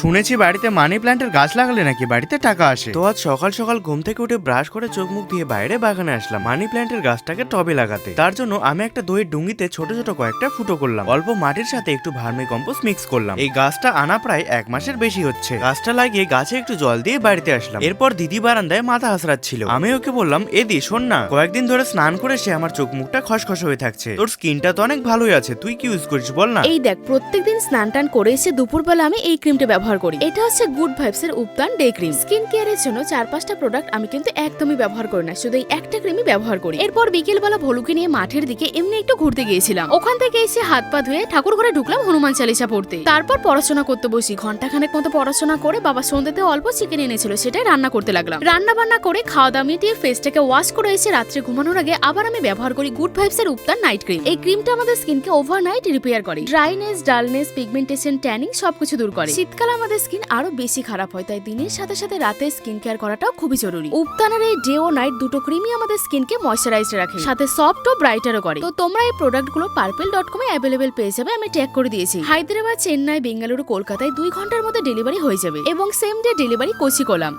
শুনেছি বাড়িতে মানি প্ল্যান্টের গাছ লাগালে নাকি বাড়িতে টাকা আসে। তো আজ সকাল সকাল ঘুম থেকে উঠে ব্রাশ করে চোখ মুখ দিয়ে বাইরে বাগানে আসলাম মানি প্ল্যান্টের গাছটাকে টবে লাগাতে। তার জন্য আমি একটা দইয়ের ডুঙ্গিতে ছোট ছোট কয়েকটা ফুটো করলাম। অল্প মাটির সাথে একটু ভার্মি কম্পোস্ট মিক্স করলাম। এই গাছটা আনা প্রায় এক মাসের বেশি হচ্ছে। গাছটা লাগিয়ে গাছে একটু জল দিয়ে বাড়িতে আসলাম। এরপর দিদি বারান্দায় মাথা হাসরাচ্ছিল। আমি ওকে বললাম এদি শোন না। কয়েকদিন ধরে স্নান করে সে আমার চোখ মুখটা খসখস হয়ে থাকছে। তোর স্কিনটা তো অনেক ভালোই আছে। তুই কি ইউজ করিস বল না? এই দেখ প্রত্যেকদিন স্নান টান করে এসে দুপুরবেলা আমি এই ক্রিমটা ব্যবহার করি। এটা হচ্ছে গুড ভাইবস এর উপদান ডে ক্রিম স্কিন কেয়ারের জন্য চার পাঁচটা প্রোডাক্ট আমি কিন্তু একদমই ব্যবহার করি না। শুধু এই একটা ক্রিমই ব্যবহার করি। এরপর বিকেলবেলা ভলুকে নিয়ে মাঠের দিকে এমনি একটু ঘুরতে গিয়েছিলাম। ওখান থেকে এসে হাত পা ধুয়ে ঠাকুর ঘরে ঢুকলাম হনুমান চালিসা পড়তে। তারপর পড়াশোনা করতে বসি। ঘন্টাখানেক মতো পড়াশোনা করে বাবা সন্ধ্যেতে অল্প চিকেন এনেছিল, সেটাই রান্না করতে লাগলাম। রান্না বান্না করে খাওয়া দাওয়া মিটিয়ে ফেসটাকে ওয়াশ করে এসে রাত্রে ঘুমানোর আগে আবার আমি ব্যবহার করি গুড ভাইবস এর উপদান নাইট ক্রিম এই ক্রিমটা আমাদের স্কিনকে ওভারনাইট রিপেয়ার করে। ড্রাইনেস ডালনেস পিগমেন্টেশন ট্যানিং সবকিছু দূর করে। শীতকালে আমাদের স্কিন আরও বেশি খারাপ হয়, তাই দিনের সাথে সাথে রাতে স্কিন কেয়ার করাটাও খুবই জরুরি। উপতানার এই ডে ও নাইট দুটো ক্রিমই আমাদের স্কিনকে ময়শ্চারাইজ রাখে। সাথে সফট ও ব্রাইটারও করে। তো তোমরা এই প্রোডাক্টগুলো পার্পেল ডট কমে অ্যাভেলেবেল পেয়ে যাবে, আমি ট্যাগ করে দিয়েছি। হায়দ্রাবাদ, চেন্নাই, বেঙ্গালুরু, কলকাতায় দুই ঘণ্টার মধ্যে ডেলিভারি হয়ে যাবে এবং same day delivery Kochi Kollam